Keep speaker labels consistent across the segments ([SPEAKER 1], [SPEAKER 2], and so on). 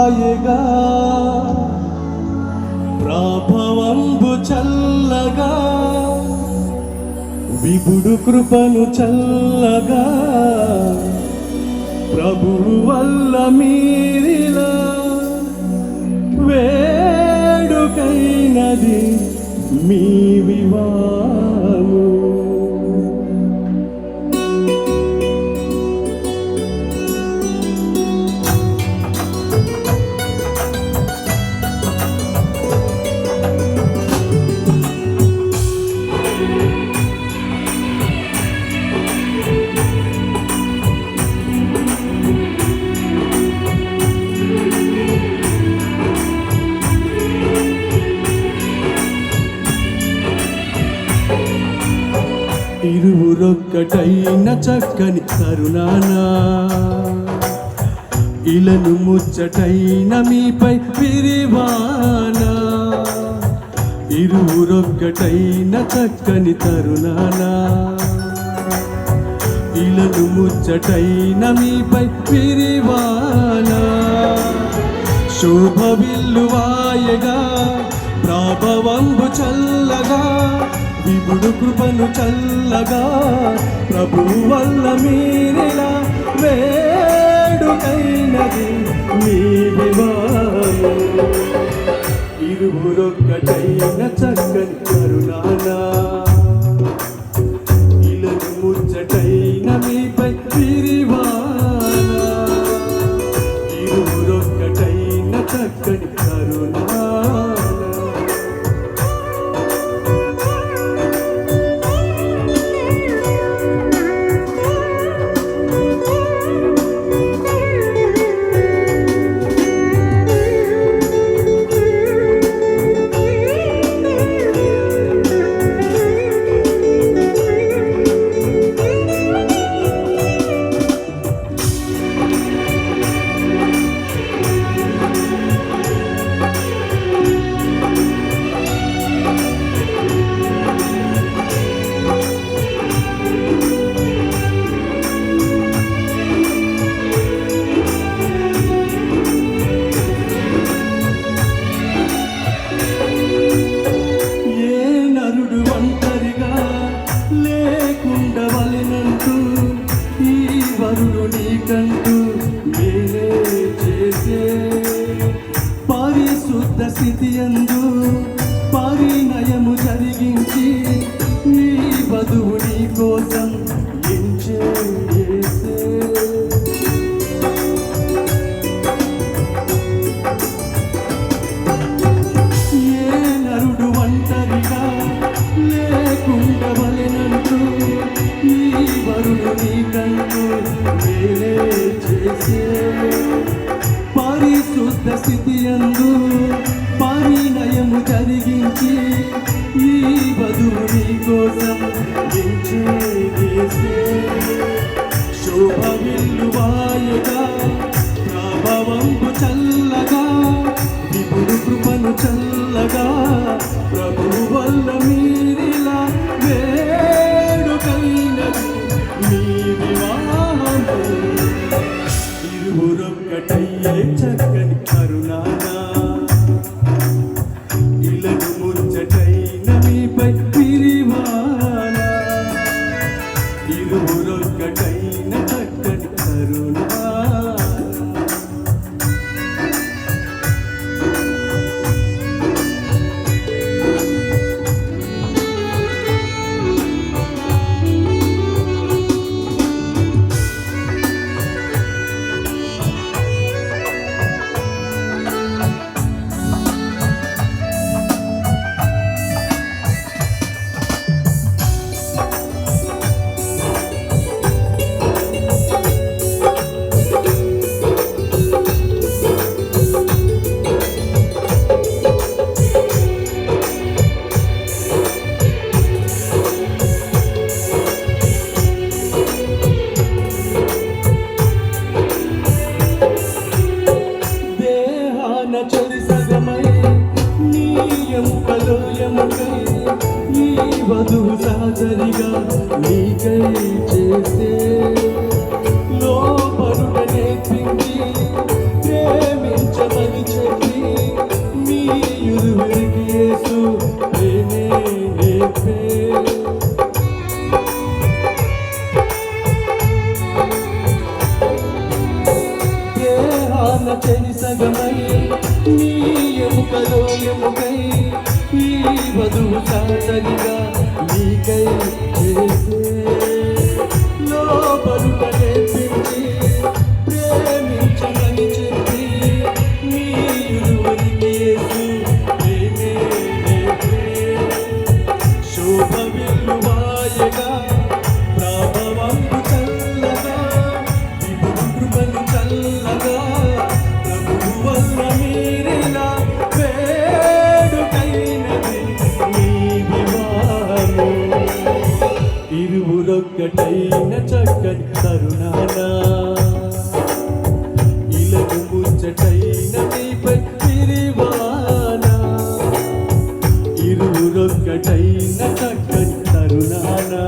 [SPEAKER 1] వాయగా ప్రాభవంబు చల్లగా విభుడు కృపను చల్లగా ప్రభు వల్ల మీరిలా వేడుకైనది మీ వివా ఇరువురొక్కటైన చక్కని కరుణానా. ఇలను ముచ్చటైన మీపై విరివానా. ఇరువురొక్కటైన చక్కని తరుణానా. ఇలను ముచ్చటైన మీపై విరివానా. శోభవిల్లు విల్లువాయగా ప్రాభవంబు చల్ల విపుడు కృపను చల్లగా ప్రభు వల్ల మీరిలా వేడుకైనది మీ వివాహము ఇరువురొక్కటైన చక్కని స్థితి అందు పరిణయము జరిగించి ఈ వధువు కోసం ఎంచే వేసే శోభ విల్లువాయగా ప్రభావంబు చల్లగా విపుడు కృపను చల్లగా ప్రభు వల్ల మీరిలా వేడుకైనది మీ వివాహము. ఇరువురొక్కటయ్యే ఇరువురొక్కటైన చక్కని కరుణానా ఎముకలో ఈ వధువు సహచరిగా నీకై చేసే లోపరుట నేర్పించి ప్రేమించమని చెప్పి మీ ఇరువురికి యేసు నేర్పే. చెని సగమై నీ ఎముకలో ఎముకై వధువు సాధనిగా నీకై చేసే లోపలుట ఊరొక్కటైన చక్కని తరుణానా. ఇలగు ముచ్చటైన మీపై తిరివానా ఇరువురొక్కటైన చక్కని తరుణానా.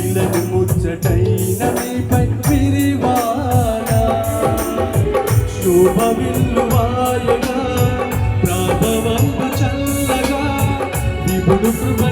[SPEAKER 1] ఇలగు ముచ్చటైన మీపై తిరివానా శుభ విల్లువాయన చల్లగా విభుడు కృప